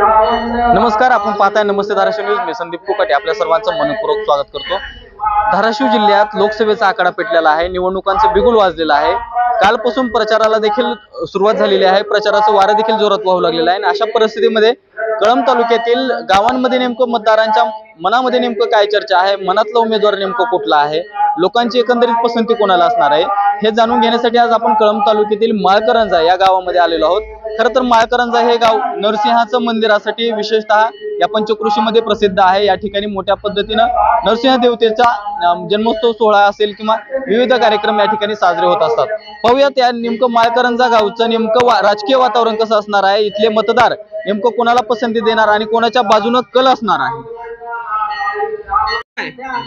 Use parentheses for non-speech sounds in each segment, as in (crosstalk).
नमस्कार आपण पाहताय नमस्ते धाराशिव न्यूज. मी संदीप कुकाटे. आपल्या सर्वांचं मनपूर्वक स्वागत करतो. धाराशिव जिल्ह्यात लोकसभेचा आकडा पेटलेला आहे. निवडणुकांचं बिगुल वाजलेलं आहे. कालपासून प्रचाराला देखील सुरुवात झालेली आहे. प्रचाराचं वारं देखील जोरात वाहू लागलेलं आहे. आणि अशा परिस्थितीमध्ये कळंब तालुक्यातील गावांमध्ये नेमकं मतदारांच्या मनामध्ये नेमकं काय चर्चा आहे? मनातला उमेदवार नेमकं कुठला आहे? लोकांची एकंदरीत पसंती कोणाला असणार आहे? हे जाणून घेण्यासाठी आज आपण कळंब तालुक्यातील माळकरंजा या गावामध्ये आलेलो आहोत. खरं तर माळकरंजा हे गाव नरसिंहाचं मंदिरासाठी विशेषतः या पंचकृषीमध्ये प्रसिद्ध आहे. या ठिकाणी मोठ्या पद्धतीनं नरसिंह देवतेचा जन्मोत्सव सोहळा असेल किंवा विविध कार्यक्रम या ठिकाणी साजरे होत असतात. पाहूयात या नेमकं माळकरंजा गावचं नेमकं वा- राजकीय वातावरण कसं असणार आहे? इथले मतदार नेमकं कोणाला पसंती देणार आणि कोणाच्या बाजूनं कल असणार आहे?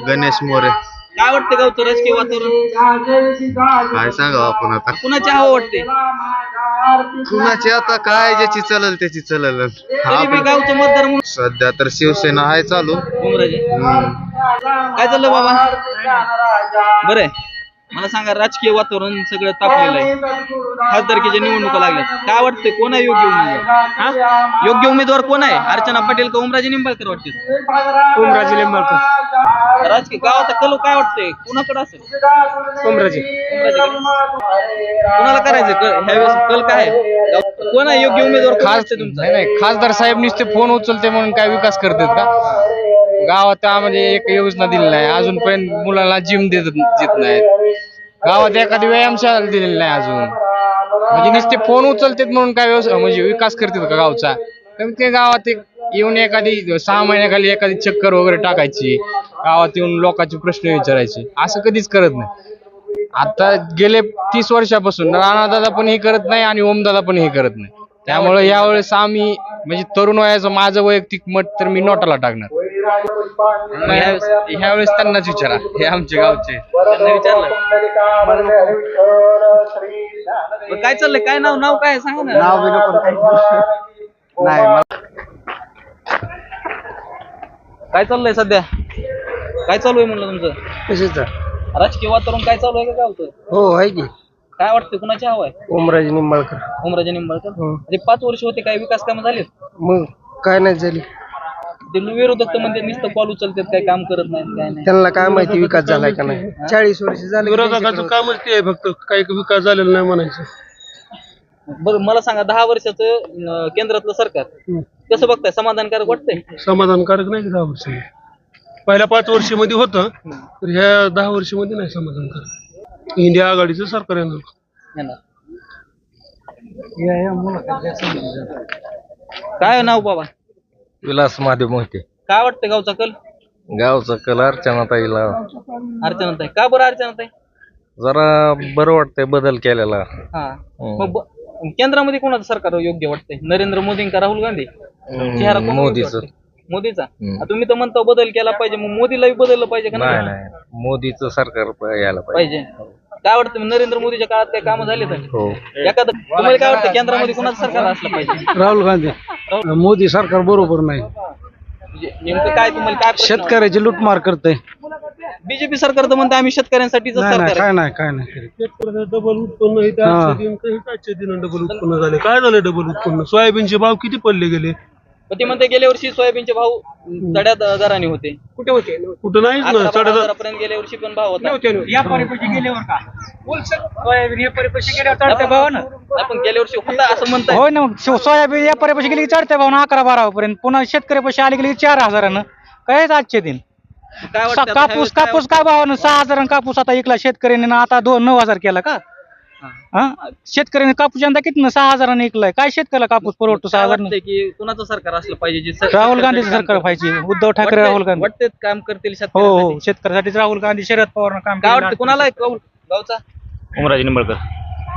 गणेश मोरे. काय वाटतं गावचं राजकीय वातावरण? काय सांगावं आपण आता? कुणाच्या हवं वाटते? कुणाची आता काय ज्याची चलल त्याची चलल. तरी बी गावचं मतदार म्हणून. सध्या तर शिवसेना आहे चालू. उमराजे. काय चाललं बाबा? बरं. आहे मला सांगा राजकीय वातावरण सगळं तापलेलं आहे. खासदारकीच्या निवडणुका लागल्या काय वाटतंय कोण आहे योग्य उमेदवार? हा? योग्य उमेदवार कोण आहे? अर्चना पाटील का उमराजे निंबाळकर वाटते ओमराजे लिंबाळकर राजकीय गावाचा कल काय वाटतंय? कुणाकडे असेल? ओमराजे. उमराजे कुणाला करायचं कल ह्यावेळेस कल काय आहे? गाव- कोण आहे योग्य उमेदवार? खास तुमचा? नाही नाही खासदार साहेब नुसते फोन उचलते म्हणून काय विकास करतात का? गावात आम्हाला एक योजना दिली नाही. अजूनपर्यंत मुलाला जिम देत देत नाहीत. गावात एखादी व्यायामशाळा दिलेली नाही अजून. म्हणजे नुसते फोन उचलतात म्हणून काय व्यवसाय म्हणजे विकास करतात का गावचा? कमीत कमी गावात एक येऊन एखादी सहा महिन्याखाली एखादी चक्कर वगैरे टाकायची. गावात येऊन लोकांचे प्रश्न विचारायचे. असं कधीच करत नाही. आता गेले तीस वर्षापासून राणादादा पण हे करत नाही आणि ओमदादा पण हे करत नाही. त्यामुळे यावेळेस आम्ही म्हणजे तरुण वयाचं माझं वैयक्तिक मत तर मी नोटाला टाकणार. मग ह्यावेळेस ह्यावेळेस त्यांनाच विचारा. हे आमचे गावचे. त्यांना विचारलं. बरं, काय चाललंय? काय नाव नाव काय आहे? सांगा ना. (laughs) नाही काय चाललंय सध्या? काय चालू आहे म्हणलं तुमचं? कशाच राजकीय वातावरण काय चालू आहे का गावचं? हो आहे की. काय वाटतं कुणाची हवं आहे? ओमराजे निंबाळकर. ओमराजे निंबाळकर? हो. ते पाच वर्ष होते काय विकास कामं झाले मग काय नाही झाली. ते विरोधक तर म्हणजे नुसतं कॉल उचलतात काय काम करत नाहीत काय नाही. त्यांना काय माहिती विकास झालाय का नाही? चाळीस वर्ष झाले विरोधकाचं कामच ते आहे फक्त काही विकास झालेला नाही म्हणायचं. बरं मला सांगा दहा वर्षाचं अं, केंद्रातलं सरकार कसं बघताय? समाधानकारक वाटतंय? समाधानकारक नाही दहा वर्ष? पहिल्या पाच वर्षामध्ये होतं तर ह्या दहा वर्षामध्ये नाही समाधानकारक. इंडिया आघाडीचं सरकार येणार येणार. काय नाव बाबा? विलास महादेव मोहिते. काय वाटतं गावचा कल? गावचा कल अर्चनाताईला. अर्चनाताई. का बरं अर्चनाताई? जरा बरं वाटतंय बदल केलेला. हा. मग ब- केंद्रामध्ये कोणाचं सरकार योग्य वाटतंय? नरेंद्र मोदी का राहुल गांधी? चेहरा योग्य मोदीचं. वाटतंय? मोदीचा? तुम्ही तर म्हणता बदल केला पाहिजे मग मोदीलाही बदललं पाहिजे का नाही नाही? मोदीचं सरकार प- यायला पाहिजे. पाहिजे. काय वाटतं नरेंद्र मोदीच्या काळात काय कामं झाले तर? हो. एखादं तुम्हाला काय वाटतं केंद्रामध्ये कोणाचं सरकार असलं पाहिजे? राहुल गांधी. मोदी सरकार बरोबर नाही. म्हणजे नेमकं काय तुम्हाला काय शेतकऱ्याची लुटमार करते बीजेपी सरकार तर म्हणते आम्ही शेतकऱ्यांसाठीच सरकार आहे. नाही काय नाही डबल उत्पन्न हे. डबल उत्पन्न झाले. काय झालं डबल उत्पन्न? सोयाबीनचे भाव किती पडले गेले? पण ते म्हणते गेल्या वर्षी सोयाबीनचे भाव चढ्या द- दराने होते. कुठे होते? कुठं नाहीच ना अकरा साडे बारा हजारापर्यंत गेल्या वर्षी पण भाव होता. आपण गेल्या वर्षी होता असं म्हणताय. होय ना सो- सोयाबीन या पर्यंत गेली की चढत्या भावना अकरा बारा पर्यंत. पुन्हा शेतकरी पैसे आले गेले की चार हजारानं. कायच आजचे दिन. काय वाटतं? सा- आता कापूस काय कापूस काय भावानं? सहा हजारानं कापूस आता इकला शेतकऱ्याने ना आता दोन नऊ हजार केला का? हा. शेतकऱ्याने कापूस यंदा किती सहा हजाराने इकलाय. काय शेतकऱ्याला कापूस परवडतो? सहा काय हजार वाटतंय की कुणाचं सरकार असलं पाहिजे जे राहुल गांधीचं सरकार काम पाहिजे? उद्धव ठाकरे वाटतंय- राहुल गांधी. वाटतंय काम करतील हो हो. शेतकऱ्यांसाठी? शेतकऱ्यासाठी राहुल गांधी शरद पवारनं काम काय. वाटतं? कुणाला कौल गावचा? उमराजे निंबाळकर.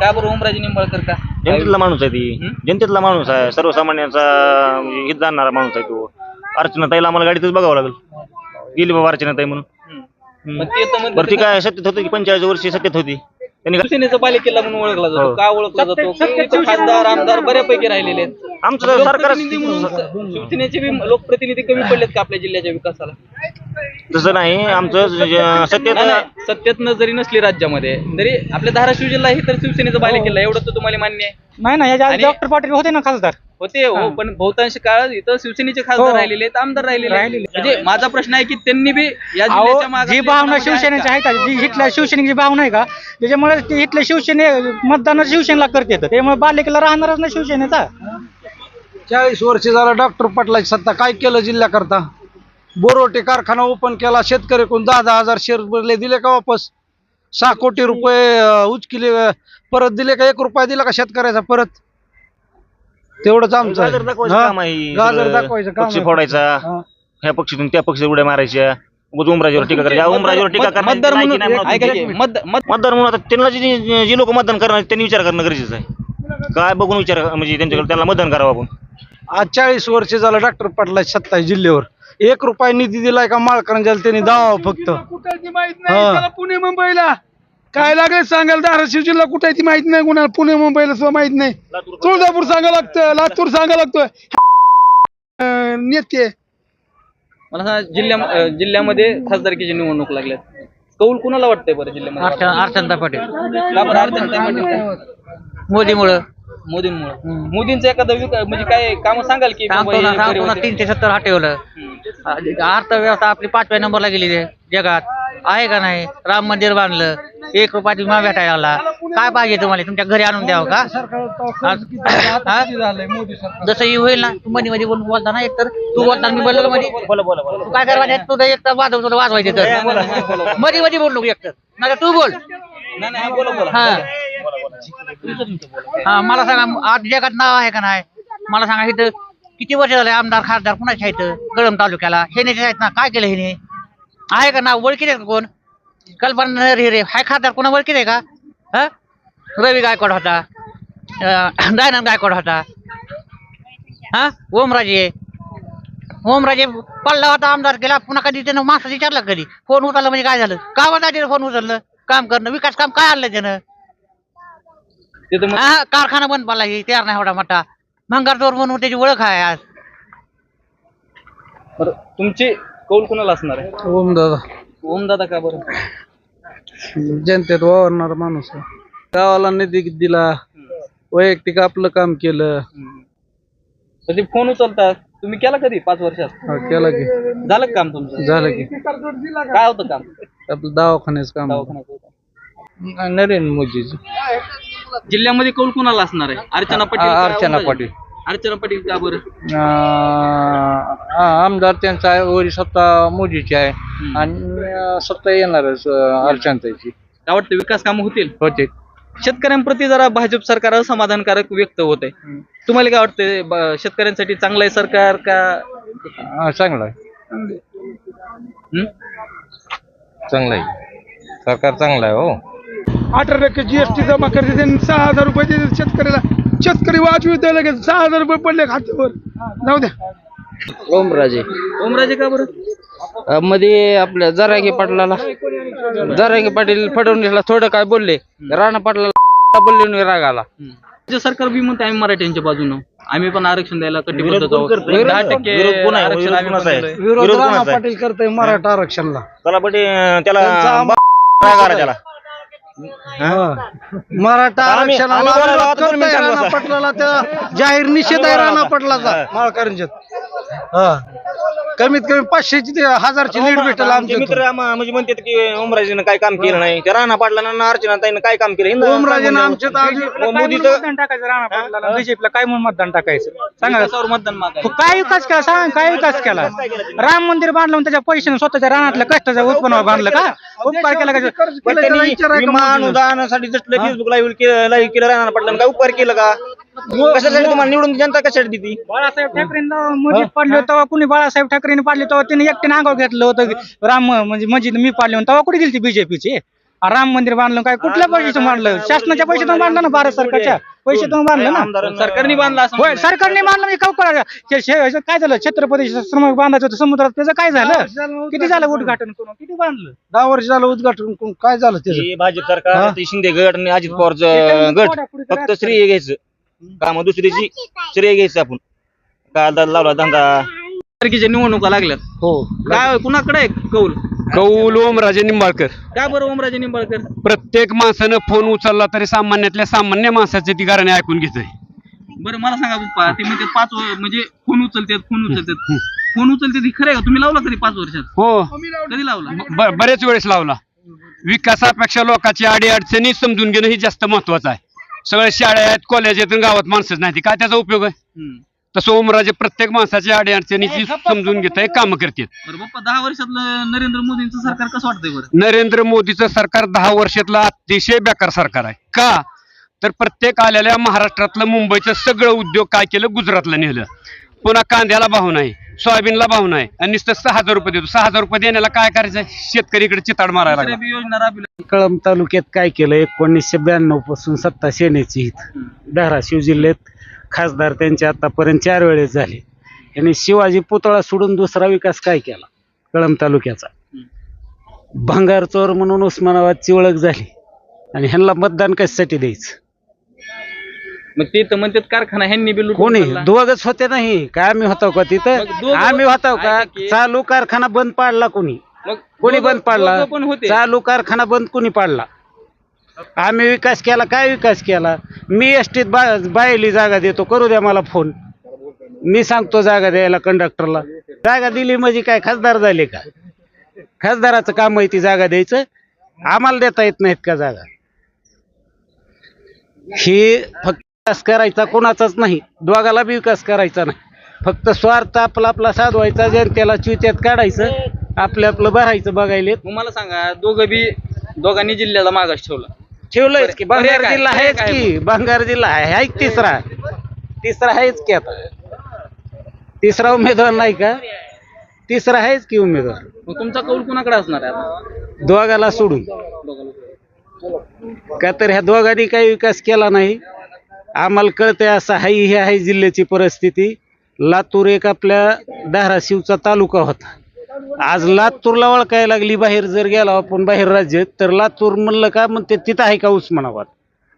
का बरं ओमराजे निंबाळकर का? जनतेतला माणूस आहे ती. हं? जनतेतला माणूस आहे. सर्वसामान्यांचा हित जाणणारा माणूस आहे तो. अर्चनाताईला आम्हाला गाडीतच बघावं लागेल. गेली बाबा अर्चनाताई म्हणून. पण ते तर म्हणते बरं ती काय सत्तेत होती की पंचेचाळीस वर्षी सत्तेत होती? त्यांनी काय- शिवसेनेचा बालेकिल्ला म्हणून ओळखला जातो. हो. का ओळखला जातो? की इथं खासदार आमदार बऱ्यापैकी राहिलेले आहेत. आमचं सरकार लोकप्रतिनिधी म्हणून शिवसेनेचे बी लोकप्रतिनिधी कमी पडलेत का आपल्या जिल्ह्याच्या विकासाला? तसं नाही. आमचं ज- सत्तेत नाही, नाही, सत्तेत जरी नसली राज्यामध्ये. तरी आपल्या धाराशिव जिल्हा हे तर शिवसेनेचा बालेकिल्ला एवढं तर तुम्हाला मान्य आहे. नाही ना याच्या आणि- डॉक्टर पाटील होते ना खासदार. होते हो पण बहुतांश काळ इथं शिवसेनेचे खासदार हो. राहिलेले आहेत आमदार राहिलेले आहेत. राहिलेले. म्हणजे माझा प्रश्न आहे की त्यांनी बी या अहो जिल्ह्याच्या मागासलेल्या जी भावना भागामध्ये शिवसेनेची का? आहे का जी इथल्या शिवसेनेची भावना आहे का त्याच्यामुळे ते इथल्या शिवसेने मतदान शिवसेनेला करते त्यामुळे बालेकीला राहणारच ना शिवसेनेचा. चाळीस वर्ष झाला डॉक्टर पाटलाची सत्ता. काय केलं जिल्ह्याकरता? बोरोटे कारखाना ओपन केला शेतकऱ्याकडून दहा दहा हजार शेअर भरले दिले का वापस सहा कोटी रुपये उचकिले परत दिले का एक रुपया दिला का शेतकऱ्याचा परत तेवढंच आमचं. गाजर दाखवायचं? काम आहे गाजर सगळं. दाखवायचं काम पक्षी आहे. फोडायचा हा. ह्या पक्षीतून त्या पक्षी उड्या मारायच्या उगाच उमराजीवर टीका करायची उमराजीवर टीका मत- मतदार लायकी म्हणून नाही म्हणून ऐका की, तुम्ही. मत- मत- मतदार म्हणून आता त्यांना जी जी- जी लोक मतदान करणार त्यांनी विचार करणं गरजेचं आहे काय बघून विचार म्हणजे त्यांच्याकडे त्यांना मतदान करावं आपण आज चाळीस वर्ष झालं डॉक्टर पाटलाची सत्ता आहे जिल्ह्यावर एक रुपया निधी दिलाय का माळकरंजाला त्यांनी दावा फक्त. कुठे माहीत नाही, हा. त्याला पुणे मुंबईला. काय लागेल सांगायला? धाराशिव जिल्हा कुठे ती माहीत नाही कुणाला पुणे मुंबईला सुद्धा माहीत नाही. तुळजापूर सांगा लागतं लातूर सांगा लागतोय. अं, नेते. मला सांगा जिल्ह्या अं, जिल्ह्यामध्ये खासदारकीची निवडणूक लागल्यात. कौल कुणाला वाटतंय बरं जिल्ह्यामध्ये? अर्चना पाटील. का बरं? मोदीमुळं. मोदींमुळे. मोदींचं एखादं विक- म्हणजे काय काम सांगाल की होते? तीनशे सत्तर हटवलं. अर्थव्यवस्था आपली पाचव्या नंबरला आहे जगात. आहे का नाही? राम मंदिर बांधलं. एक रुपयात विमा भेटायला आला. काय पाहिजे तुम्हाला? तुमच्या घरी आणून द्यावं का? जसं ही होईल ना तू मध्ये मध्ये बोलून बोलता ना एक तर तू बोलता मी बोललो मध्ये तू काय करायचं तुझं एक तर वाजव तुला वाजवायचं तर. मध्ये मध्ये बोल. नको एक तर नाही तू बोला. हा. हा मला सांगा आज जगात नाव आहे का नाही? मला सांगा इथं किती वर्ष झाले आमदार खासदार कुणाचे आहेत? कळम तालुक्याला. हे नेते आहेत ना काय केलं हे आहे का नाव ओळखीत आहे का कोण? कल्पना हिरे. हाय खासदार कोणा ओळखीत आहे का? हा? रवी गायकवाड होता. दयानंद गायकवाड होता. हा? ओमराजे. ओमराजे पडला होता आमदार केला. पुन्हा कधी त्यानं माणसं विचारला कधी? फोन उचलला म्हणजे काय झालं? का बरं फोन उचललं? काम करणं विकास काम काय आणलं त्यानं? हा कारखाना बंद पडला ही तयार नाही एवढा मोठा. भंगारचोर म्हणून त्याची ओळख आहे आज. बरं, तुमची कौल कुणाला असणार आहे? ओम दादा. ओम दादा का बरं? जनतेत वावरणारा माणूस आहे. गावाला निधी दिला वैयक्तिक आपलं काम केलं. कधी फोन उचलतात तुम्ही केला कधी पाच वर्षात? हा, केलं की. झालं का काम तुमचं? झालं की. काय होतं काम? आपलं दवाखान्याचं काम दवाखान्यात होतं. नरेंद्र मोदीचं. जिल्ह्यामध्ये कौल कुणाला असणार आहे? अर्चना पाटील का अर्चना? पाटील. अर्चना पाटील का बरं? अं, आमदार त्यांचा आहे वरी सत्ता मोदीची आहे. आणि अं, सत्ता येणारच अं, अर्चनाताईची. काय वाटतं विकास कामं होतील? होते शेतकऱ्यांप्रती जरा भाजप सरकार असमाधानकारक व्यक्त होत आहे. तुम्हाला काय वाटतंय ब- शेतकऱ्यांसाठी चांगलं आहे सरकार का? चांगलं आहे. हं? चांगलं आहे. सरकार चांगलं आहे हो. अठरा टक्के जीएसटी जमा करते त्यांनी सहा हजार रुपये देते शेतकऱ्याला. शेतकरी वाचवित लगेच. सहा हजार रुपये पडले खात्यावर. जाऊ द्या. ओमराजे. ओमराजे का बरं? मध्ये आपल्या जरांगे पाटलाला जरांगे पाटील फडणवीसला थोडं काय बोलले राणा पाटलाला बोलले राग आला राज्य सरकार बी म्हणते आम्ही मराठ्यांच्या बाजूनं. आम्ही पण आरक्षण द्यायला कटिबद्ध? दहा टक्के? आरक्षण आम्ही राणा? पाटील करतोय मराठा आरक्षणला. त्याला. मराठा आम्ही- आरक्षणाला आम्ही बोलायला करतोय राणा. पाटलाला त्या जाहीर निषेध आहे राणा पाटलाचा. माळकरंजत. हा. कमीत कमी पाचशेची ते हजारची लीड भेटेल आमचे आमच्या मित्र आम्हा- म्हणजे म्हणतात की ओमराजेनं काय काम केलं नाही. त्या राणा पाटला अर्चना ताईनं काय काम केलं? हे ना- ओमराजेनं आमच्या तर आधी- मोदीचं मतदान टाकायचं राणा पाटलाला? बीजेपीला काय म्हणून मतदान टाकायचं? सांगा विकासावर मतदान मागायचं. काय विकास केला? सांग काय विकास केला? राम मंदिर बांधलं आणि त्याच्या पैशाने स्वतःच्या रानातल्या कष्टाच्या उत्पन्न बांधलं का? उपकार केला का? पण त्यांनी विमा अनुदानासाठी जसं फेसबुक लाईव्ह केलं लाईव्ह केलं राणा पाटलानं काय उपकार केलं का? कशासाठी तुम्हाला निवडून जनता कशासाठी देते? बाळासाहेब ठाकरेंना मस्जिद पाडले होते तेव्हा कुणी बाळासाहेब ठाकरेंनी पाडले तेव्हा त्यांनी एकट्याने अंगावर घेतलं होतं. राम म्हणजे मस्जिद मी पाडले होते. तेव्हा कुठे गेली बीजेपीचे राम मंदिर बांधलं काय? कुठल्या पैशाचं बांधलं? शासनाच्या पैशातून बांधलं ना भारत सरकारच्या पैशातून बांधलं ना? सरकारने बांधला असं होय सरकारने बांधलं. म्हणजे कौकळा हे- हे- काय झालं? छत्रपती श्रम बांधायचं होतं समुद्रात. त्याचं काय झालं? किती झालं उद्घाटन करून? किती बांधलं? दहा वर्ष झालं उद्घाटन करून. काय झालं त्याचं? हे भाजप सरकार ते शिंदे गट आणि अजित पवारचं गट. फक्त श्रेय घ्यायचं. काम दुसरीची श्रेय घ्यायचं आपण. काय दा- लावला धंदा. तारखेच्या निवडणुका लागल्यात. हो. काय कुणाकडे आहे कौल? कौल ओमराजे निंबाळकर. काय बरं ओमराजे निंबाळकर? प्रत्येक माणसानं फोन उचलला तरी सामान्यातल्या सामान्य माणसाचे ती गाणे ऐकून घेतोय. बरं मला सांगा पप्पा ते म्हणजे पाच वर- म्हणजे फोन उचलतात फोन उचलतात. फोन उचलते खरं आहे का? तुम्ही लावला कधी पाच वर्षात? हो. कधी लावला? ब- बरेच वेळेस लावला. विकासापेक्षा लोकांची अडी अडचणी समजून घेणं ही जास्त महत्वाचं आहे. सगळे शाळा आहेत कॉलेज आहेत आणि गावात माणसंच नाही ती काय त्याचा उपयोग आहे. तसं ओमराजे प्रत्येक माणसाची अडी अडचणीची समजून घेत आहे कामं करतात. बरं दहा वर्षातलं नरेंद्र मोदींचं सरकार कसं वाटतंय बरं? नरेंद्र मोदीचं सरकार दहा वर्षातलं अतिशय बेकार सरकार आहे. का? तर प्रत्येक आलेल्या महाराष्ट्रातलं मुंबईचं सगळं उद्योग काय केलं? गुजरातला नेलं. पुन्हा कांद्याला भाव नाही सोयाबीनला भाव नाही आणि नुसतं सहा हजार रुपये देतो. सहा हजार रुपये देण्याला काय करायचं? शेतकरी इकडे चिताड मारायला दुसऱ्या लागला बी योजना राबविल्या. कळंब तालुक्यात काय केलं एकोणीसशे ब्याण्णवपासून सत्ता सेनेची हित. धाराशिव जिल्ह्यात खासदार त्यांचे आतापर्यंत चार वेळेस झाले. यांनी शिवाजी पुतळा सोडून दुसरा विकास काय केला? कळंब तालुक्याचा. भंगार चोर म्हणून उस्मानाबादची ओळख झाली. आणि ह्यांना मतदान कशासाठी द्यायचं? मग ते तर म्हणतात कारखाना ह्यांनी बी लुटून कोणी. दोघच होते नाही. काय आम्ही होतो का मग तिथं दोघं- आम्ही होतो का? ऐका की- चालू कारखाना बंद पाडला कोणी? मग कोणी दोघं- बंद पाडला? दोघं पण होते. चालू कारखाना बंद कोणी पाडला? आम्ही विकास केला. काय विकास केला? मी एसटीत बा बायली जागा देतो. करू द्या मला फोन. मी सांगतो जागा द्यायला कंडक्टरला जागा दिली म्हणजे काय? खासदार झाले का? खासदाराचं काम आहे ती जागा द्यायचं. आम्हाला देता येत नाहीत का जागा? हे फक्त विकास करायचा कोणाचाच नाही. दोघाला बी विकास करायचा नाही. फक्त स्वार्थ आपला आपला साधवायचा जनतेला चित्यात काढायचं आपलं आपलं भरायचं बघायला मला सांगा दोघं बी दोघांनी जिल्ह्याला मागास ठेवला. ठेवलंयच की बंगार काय? जिल्हा आहेच काय की बंगार जिल्हा आहे आहे की तिसरा? तिसरा आहेच की आता. तिसरा उमेदवार नाही का? तिसरा आहेच की उमेदवार? मग तुमचा कौल कुणाकडे असणार आहे आता? दोघाला सोडून. का तर ह्या दोघांनी काही विकास केला नाही? आम्हाला कळतंय असं हाय ही आहे जिल्ह्याची परिस्थिती. लातूर एक आपल्या धाराशिवचा तालुका होता. आज लातूरला ओळखायला लागली बाहेर जर गेला आपण बाहेर राज्यात तर लातूर म्हणलं का म्हणते तिथं आहे का उस्मानाबाद?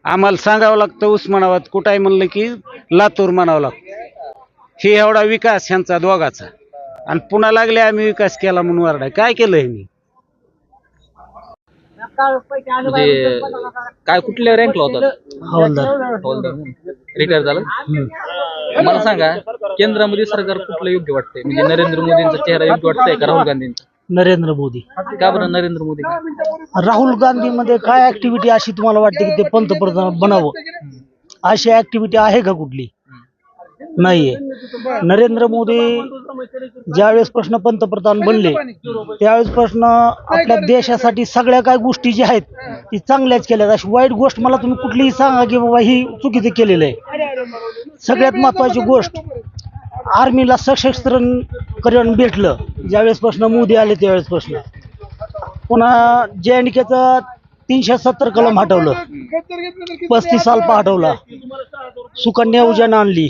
आम्हाला सांगावं लागतं उस्मानाबाद कुठं आहे? म्हणलं की लातूर म्हणावं लागतं. हे एवढा विकास ह्यांचा दोघाचा. आणि पुन्हा लागले आम्ही विकास केला म्हणून वारडा काय केलं ह्यांनी? म्हणजे काय कुठल्या रँकला होता हवालदार. रिटायर झाला? मला सांगा केंद्रामध्ये सरकार कुठलं योग्य वाटतंय? म्हणजे नरेंद्र मोदींचा चेहरा योग्य वाटतंय का राहुल गांधींचा? नरेंद्र मोदी. का बरं नरेंद्र मोदी? राहुल गांधी मध्ये काय ऍक्टिव्हिटी अशी तुम्हाला वाटते की ते पंतप्रधान बनावं? अशी ऍक्टिव्हिटी आहे का कुठली? नाहीये. नरेंद्र मोदी ज्यावेळेस प्रश्न पंतप्रधान बनले त्यावेळेस प्रश्न आपल्या देशासाठी सगळ्या काय गोष्टी ज्या आहेत ती चांगल्याच केल्यात. अशी वाईट गोष्ट मला तुम्ही कुठलीही सांगा की बाबा ही चुकीचं केलेलं आहे. सगळ्यात महत्वाची गोष्ट आर्मीला सशस्त्रकरण भेटलं. ज्यावेळेस प्रश्न मोदी आले त्यावेळेस प्रश्न. पुन्हा जे एन केचं तीनशे सत्तर कलम हटवलं. पस्तीस साल हटवला सुकन्या योजना आणली.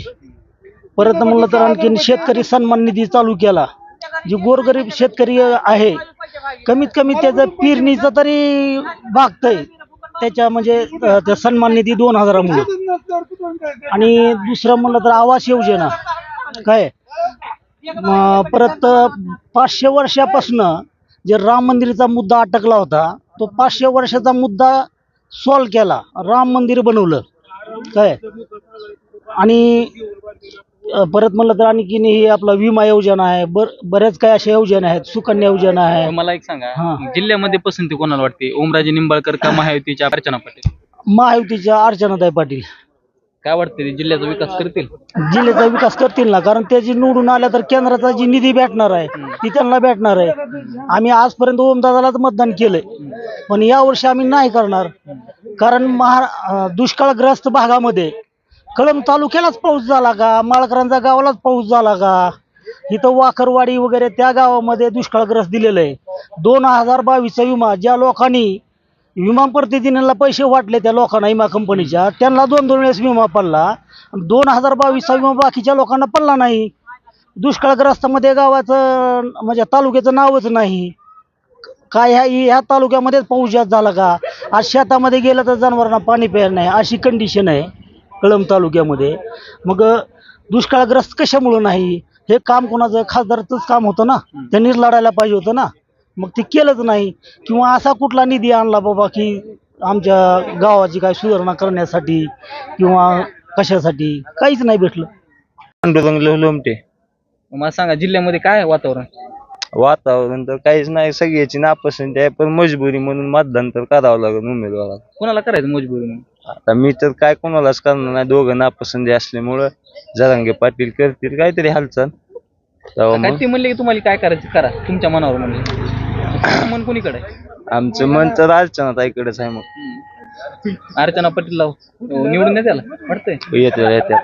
परत म्हणलं तर आणखीन शेतकरी सन्मान निधी चालू केला. जे गोरगरीब शेतकरी आहे कमीत कमी त्याचं पेरणीचं तरी भागतंय. त्याच्या म्हणजे अं, त्या सन्मान निधी दोन हजारामुळे. आणि दुसरं म्हणलं तर आवास योजना काय? म, परत पाचशे वर्षापासनं जे राम मंदिराचा मुद्दा अटकला होता तो पाचशे वर्षाचा मुद्दा सॉल्व केला. राम मंदिर बनवलं. काय? आणि परत म्हणलं तर आणखीन ही आपला विमा योजना आहे बर बऱ्याच काही अशा योजना आहेत सुकन्या योजना आहे. मला एक सांगा हा. जिल्ह्यामध्ये पसंती कोणाला वाटते? ओमराजे निंबाळकर का महायुतीच्या अर्चना पाटील? महायुतीच्या अर्चनाताई पाटील. काय वाटते ते जिल्ह्याचा विकास करतील? जिल्ह्याचा विकास करतील ना कारण ते जे निवडून आल्या तर केंद्राचा जी निधी भेटणार आहे ती त्यांना भेटणार आहे. आम्ही आजपर्यंत ओमदादालाच मतदान केलंय पण यावर्षी आम्ही नाही करणार. कारण महा अं, दुष्काळग्रस्त भागामध्ये कळंब तालुक्यालाच पाऊस झाला का? माळकरांचा गावालाच पाऊस झाला का? इथं वाकरवाडी वगैरे त्या गावामध्ये दुष्काळग्रस्त दिलेलं आहे. दोन हजार बावीसचा विमा ज्या लोकांनी विमा प्रतिनिधींना पैसे वाटले त्या लोकांना विमा कंपनीच्या त्यांना दोन दोन वेळेस विमा पडला. दोन हजार बावीसचा विमा बाकीच्या लोकांना पडला नाही. दुष्काळग्रस्तामध्ये गावाचं म्हणजे तालुक्याचं नावच नाही. काय ह्या ह्या तालुक्यामध्येच पाऊस जास्त झाला का? आज शेतामध्ये गेलं तर जनावरांना पाणी प्यायला नाही. अशी कंडिशन आहे. कळंब तालुक्यामध्ये. मग दुष्काळग्रस्त कशामुळं नाही? हे काम कोणाचं? खासदारचंच काम होतं ना? त्यांनीच लढायला पाहिजे होतं ना? मग ते केलंच नाही. किंवा असा कुठला निधी आणला बाबा की आमच्या गावाची काय सुधारणा करण्यासाठी किंवा कशासाठी? काहीच नाही भेटलं. पांडुरंग लोमटे. मला सांगा जिल्ह्यामध्ये काय आहे वातावरण? वातावरण तर काहीच नाही. सगळ्याची नापसंती आहे पण मजबुरी म्हणून मतदान तर करावं लागेल उमेदवाराला. कोणाला करायचं मजबुरी म्हणून? आता मी तर काय कोणालाच करणार नाही. दोघं नापसंती असल्यामुळं जरांगे पाटील करतील. काहीतरी हालचाल. तेव्हा काय मग. ते म्हणले की तुम्हाला काय करायचं करा. तुमच्या मनावर तुमचं मन कोणीकडे आहे? आमचं मन तर अर्चनात इकडेच आहे मग. अर्चना पाटील लाव. निवडून द्या त्याला वाटतंय? येत्या येत्या